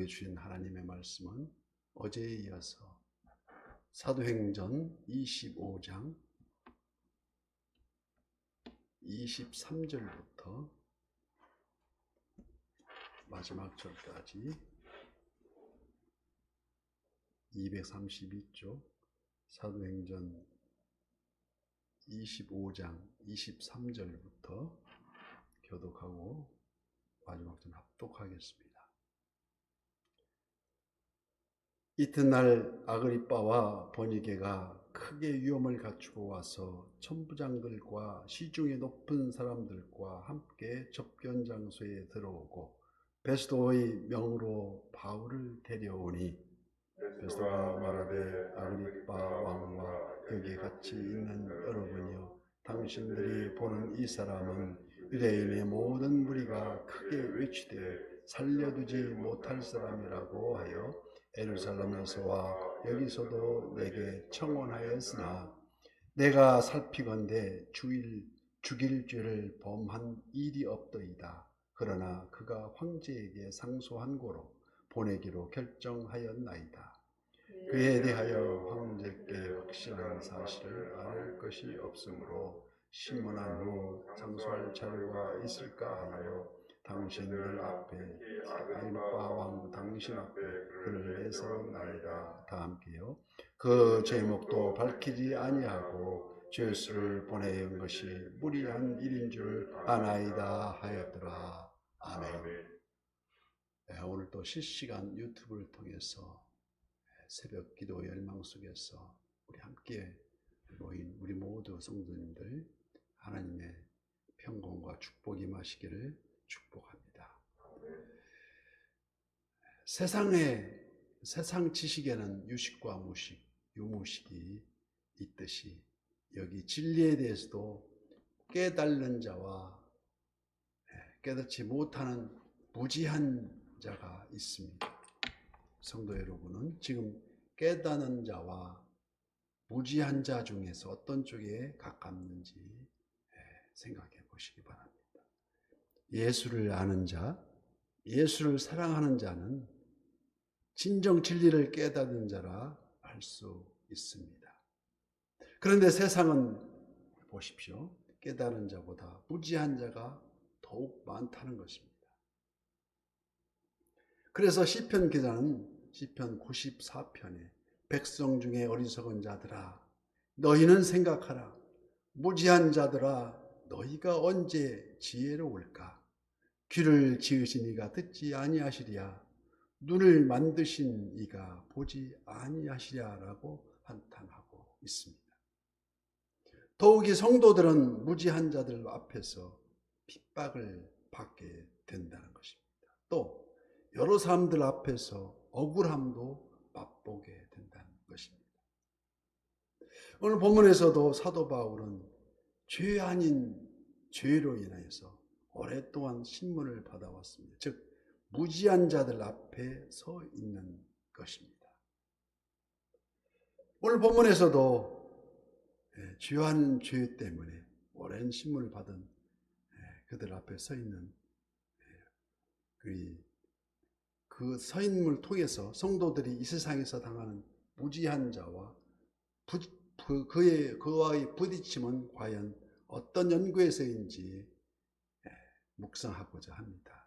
우리에게 주신 하나님의 말씀은 어제에 이어서 사도행전 25장 23절부터 마지막 절까지 232쪽 사도행전 25장 23절부터 교독하고 마지막 전 합독하겠습니다. 이튿날 아그리빠와 버니게가 크게 위험을 갖추고 와서 천부장들과 시중에 높은 사람들과 함께 접견 장소에 들어오고 베스도의 명으로 바울을 데려오니 베스도가 말하되 아그리빠 왕과 여기 같이 있는 여러분이여 당신들이 보는 이 사람은 유대인의 모든 무리가 크게 외치되 살려두지 못할 사람이라고 하여 에루살렘에서와 여기서도 내게 청원하였으나 내가 살피건대 주일 죽일 죄를 범한 일이 없더이다. 그러나 그가 황제에게 상소한 고로 보내기로 결정하였나이다. 그에 대하여 황제께 확실한 사실을 알 것이 없으므로 신문한 후 상소할 자료가 있을까 하여 당신들 앞에 아이바 왕 당신 앞에 글을 내서나이다. 다 함께요. 그 제목도 밝히지 아니하고 죄수를 보내온 것이 무리한 일인 줄 아나이다 하였더라. 아멘. 네, 오늘 또 실시간 유튜브를 통해서 새벽 기도 열망 속에서 우리 함께 모인 우리 모두 성도님들 하나님의 평공과 축복이 마시기를 축복합니다. 세상에 세상 지식에는 유식과 무식, 유무식이 있듯이 여기 진리에 대해서도 깨달는 자와 깨닫지 못하는 무지한 자가 있습니다. 성도 여러분은 지금 깨닫는 자와 무지한 자 중에서 어떤 쪽에 가깝는지 생각해 보시기 바랍니다. 예수를 아는 자, 예수를 사랑하는 자는 진정 진리를 깨닫는 자라 할 수 있습니다. 그런데 세상은 보십시오. 깨달은 자보다 무지한 자가 더욱 많다는 것입니다. 그래서 시편 기자는 시편 94편에 백성 중에 어리석은 자들아 너희는 생각하라 무지한 자들아 너희가 언제 지혜로울까 귀를 지으신 이가 듣지 아니하시리야 눈을 만드신 이가 보지 아니하시랴라고 한탄하고 있습니다. 더욱이 성도들은 무지한 자들 앞에서 핍박을 받게 된다는 것입니다. 또 여러 사람들 앞에서 억울함도 맛보게 된다는 것입니다. 오늘 본문에서도 사도 바울은 죄 아닌 죄로 인하여서 오랫동안 신문을 받아왔습니다. 즉 무지한 자들 앞에 서 있는 것입니다. 오늘 본문에서도 예, 죄한 죄 때문에 오랜 신문을 받은 예, 그들 앞에 서 있는 예, 그 서인물 통해서 성도들이 이 세상에서 당하는 무지한 자와 그의, 그와의 부딪힘은 과연 어떤 연구에서인지 묵상하고자 합니다.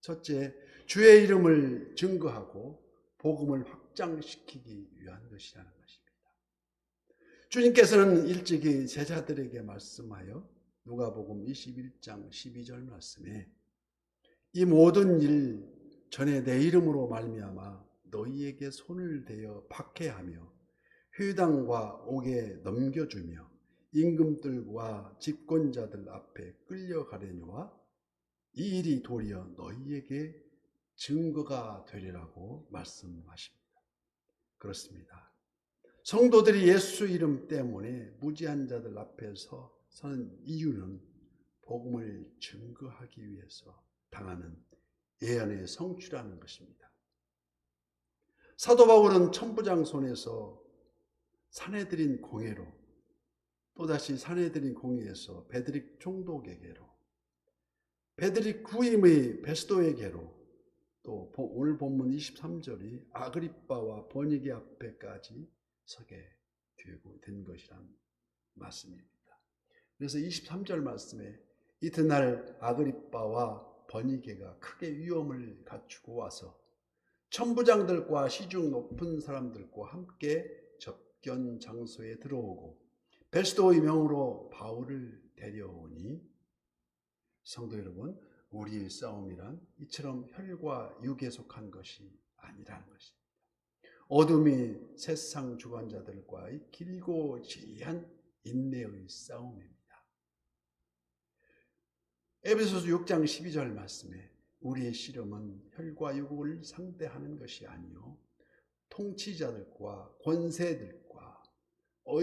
첫째, 주의 이름을 증거하고 복음을 확장시키기 위한 것이라는 것입니다. 주님께서는 일찍이 제자들에게 말씀하여 누가복음 21장 12절 말씀에 이 모든 일 전에 내 이름으로 말미암아 너희에게 손을 대어 박해하며 회당과 옥에 넘겨주며 임금들과 집권자들 앞에 끌려가려니와 이 일이 도리어 너희에게 증거가 되리라고 말씀하십니다. 그렇습니다. 성도들이 예수 이름 때문에 무지한 자들 앞에서 서는 이유는 복음을 증거하기 위해서 당하는 예언의 성취라는 것입니다. 사도 바울은 천부장 손에서 사내들인 공예로 또다시 사내들인 공예에서 베드릭 총독에게로 베드릭 구임의 베스도에게로 또 보- 오늘 본문 23절이 아그리빠와 버니게 앞에까지 서게 되고 된 것이란 말씀입니다. 그래서 23절 말씀에 이튿날 아그리빠와 버니게가 크게 위험을 갖추고 와서 천부장들과 시중 높은 사람들과 함께 접견 장소에 들어오고 베스도의 명으로 바울을 데려오니 성도 여러분 우리의 싸움이란 이처럼 혈과 육에 속한 것이 아니라는 것입니다. 어둠이 세상 주관자들과의 길고 지리한 인내의 싸움입니다. 에베소서 6장 12절 말씀에 우리의 씨름은 혈과 육을 상대하는 것이 아니요 통치자들과 권세들과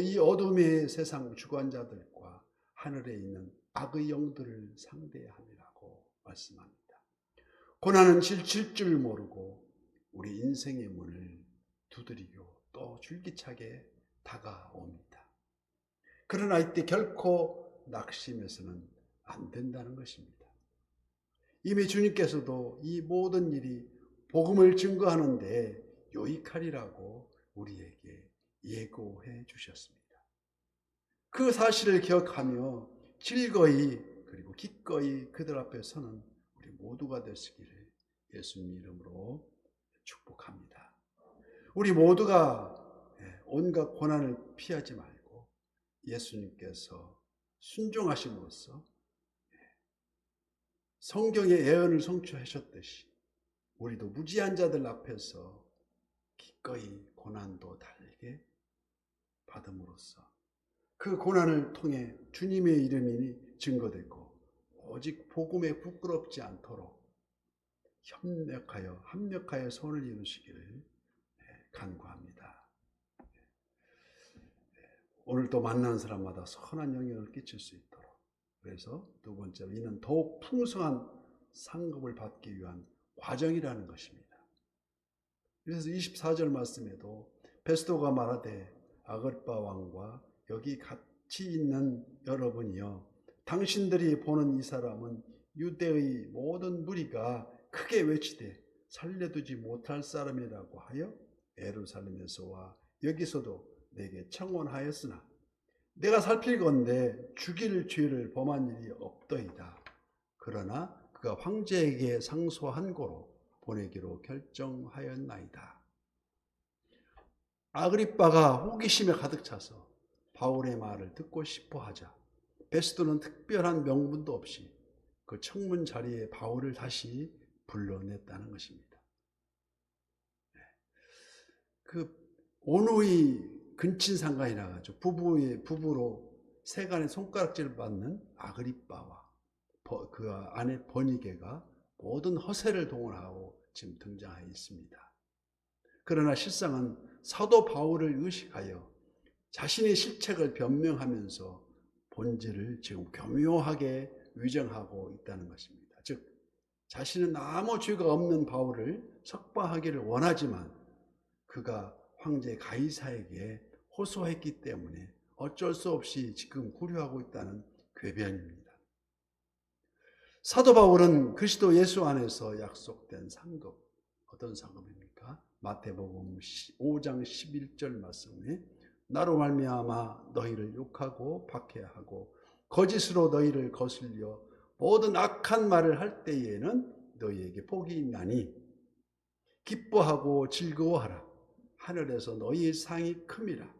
이 어둠의 세상 주관자들과 하늘에 있는 악의 영들을 상대해야 함이라고 말씀합니다. 고난은 질칠 줄 모르고 우리 인생의 문을 두드리고 또 줄기차게 다가옵니다. 그러나 이때 결코 낙심해서는 안 된다는 것입니다. 이미 주님께서도 이 모든 일이 복음을 증거하는데 유익하리라고 우리에게 예고해 주셨습니다. 그 사실을 기억하며 즐거이 그리고 기꺼이 그들 앞에 서는 우리 모두가 되시기를 예수님 이름으로 축복합니다. 우리 모두가 예, 온갖 고난을 피하지 말고 예수님께서 순종하심으로써 성경의 예언을 성취하셨듯이 우리도 무지한 자들 앞에서 기꺼이 고난도 달게 받음으로써 그 고난을 통해 주님의 이름이 증거되고 오직 복음에 부끄럽지 않도록 협력하여 합력하여 손을 이루시기를 간구합니다. 오늘 또 만나는 사람마다 선한 영향을 끼칠 수 있도록 그래서 두 번째로 이는 더욱 풍성한 상급을 받기 위한 과정이라는 것입니다. 그래서 24절 말씀에도 베스도가 말하되 아글바 왕과 여기 같이 있는 여러분이여 당신들이 보는 이 사람은 유대의 모든 무리가 크게 외치되 살려두지 못할 사람이라고 하여 에루살렘에서와 여기서도 내게 청원하였으나 내가 살필건대 죽일 죄를 범한 일이 없더이다. 그러나 그가 황제에게 상소한 고로 보내기로 결정하였나이다. 아그리빠가 호기심에 가득 차서 바울의 말을 듣고 싶어 하자 베스도는 특별한 명분도 없이 그 청문 자리에 바울을 다시 불러냈다는 것입니다. 네. 그 온누이 근친상간이라 가지고 부부의 부부로 세간의 손가락질을 받는 아그리빠와 그 아내 버니게가 모든 허세를 동원하고 지금 등장하여 있습니다. 그러나 실상은 사도 바울을 의식하여 자신의 실책을 변명하면서 본질을 지금 교묘하게 위정하고 있다는 것입니다. 즉 자신은 아무 죄가 없는 바울을 석방하기를 원하지만 그가 황제 가이사에게 호소했기 때문에 어쩔 수 없이 지금 구려하고 있다는 궤변입니다. 사도 바울은 그리스도 예수 안에서 약속된 상급 어떤 상급입니까? 마태복음 5장 11절 말씀에 나로 말미암아 너희를 욕하고 박해하고 거짓으로 너희를 거슬려 모든 악한 말을 할 때에는 너희에게 복이 있나니 기뻐하고 즐거워하라. 하늘에서 너희의 상이 큼이라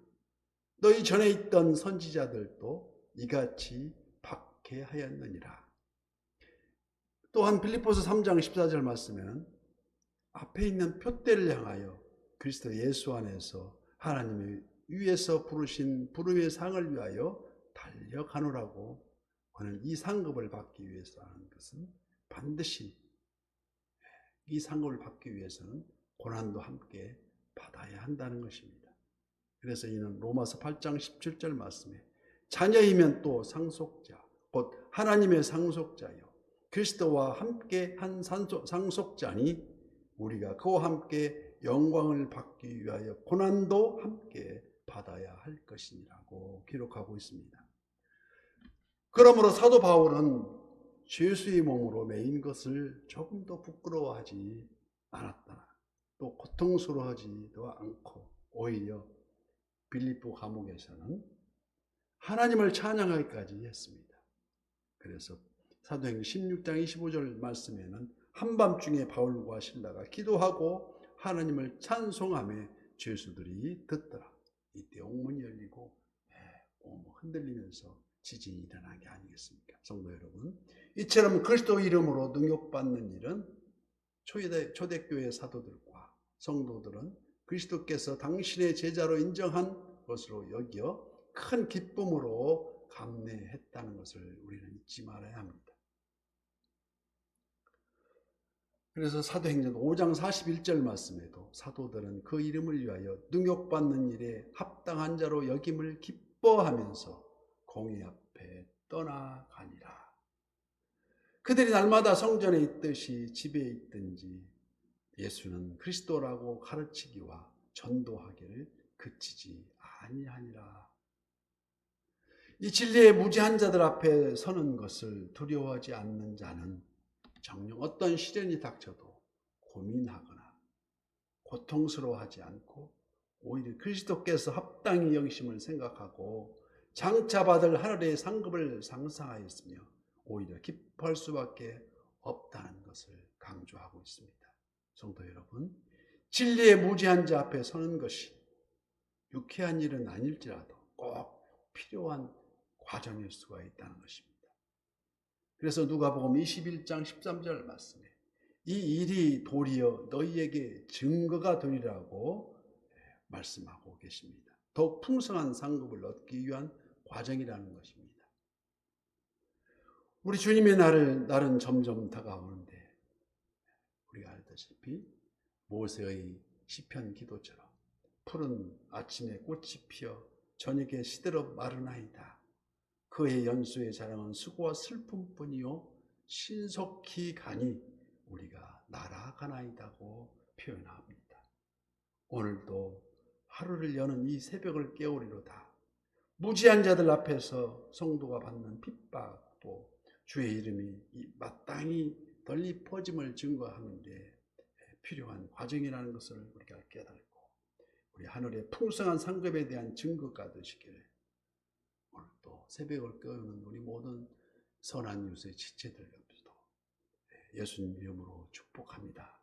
너희 전에 있던 선지자들도 이같이 박해하였느니라. 또한 빌립보서 3장 14절 말씀에는 앞에 있는 표대를 향하여 그리스도 예수 안에서 하나님의 위에서 부르신 부름의 상을 위하여 달려가노라고 하는 이 상급을 받기 위해서 하는 것은 반드시 이 상급을 받기 위해서는 고난도 함께 받아야 한다는 것입니다. 그래서 이는 로마서 8장 17절 말씀에 자녀이면 또 상속자 곧 하나님의 상속자요 그리스도와 함께 한 상속자니 우리가 그와 함께 영광을 받기 위하여 고난도 함께 받아야 할 것이니라고 기록하고 있습니다. 그러므로 사도 바울은 죄수의 몸으로 매인 것을 조금도 부끄러워하지 않았더라. 또 고통스러워하지도 않고 오히려 빌립보 감옥에서는 하나님을 찬양하기까지 했습니다. 그래서 사도행전 16장 25절 말씀에는 한밤중에 바울과 신라가 기도하고 하나님을 찬송함에 죄수들이 듣더라. 이때 옥문이 열리고 예, 온 흔들리면서 지진이 일어난 게 아니겠습니까? 성도 여러분, 이처럼 그리스도 이름으로 능욕받는 일은 초대, 초대교회 사도들과 성도들은 그리스도께서 당신의 제자로 인정한 것으로 여겨 큰 기쁨으로 감내했다는 것을 우리는 잊지 말아야 합니다. 그래서 사도행전 5장 41절 말씀에도 사도들은 그 이름을 위하여 능욕받는 일에 합당한 자로 여김을 기뻐하면서 공의 앞에 떠나가니라. 그들이 날마다 성전에 있듯이 집에 있든지 예수는 그리스도라고 가르치기와 전도하기를 그치지 아니하니라. 이 진리의 무지한 자들 앞에 서는 것을 두려워하지 않는 자는 정녕 어떤 시련이 닥쳐도 고민하거나 고통스러워하지 않고 오히려 그리스도께서 합당히 여기심을 생각하고 장차 받을 하늘의 상급을 상상하였으며 오히려 기뻐할 수밖에 없다는 것을 강조하고 있습니다. 성도 여러분, 진리의 무지한 자 앞에 서는 것이 유쾌한 일은 아닐지라도 꼭 필요한 과정일 수가 있다는 것입니다. 그래서 누가복음 21장 13절 말씀에 이 일이 도리어 너희에게 증거가 되리라고 말씀하고 계십니다. 더 풍성한 상급을 얻기 위한 과정이라는 것입니다. 우리 주님의 날을, 날은 점점 다가오는데 우리가 알다시피 모세의 시편 기도처럼 푸른 아침에 꽃이 피어 저녁에 시들어 마르나이다. 그의 연수의 자랑은 수고와 슬픔뿐이요 신속히 가니 우리가 날아가나이다고 표현합니다. 오늘도 하루를 여는 이 새벽을 깨우리로다. 무지한 자들 앞에서 성도가 받는 핍박도 주의 이름이 마땅히 널리 퍼짐을 증거하는 데 필요한 과정이라는 것을 우리가 깨닫고 우리 하늘의 풍성한 상급에 대한 증거가 되시기를 새벽을 깨우는 우리 모든 선한 유수의 지체들 옆에도 예수님 이름으로 축복합니다.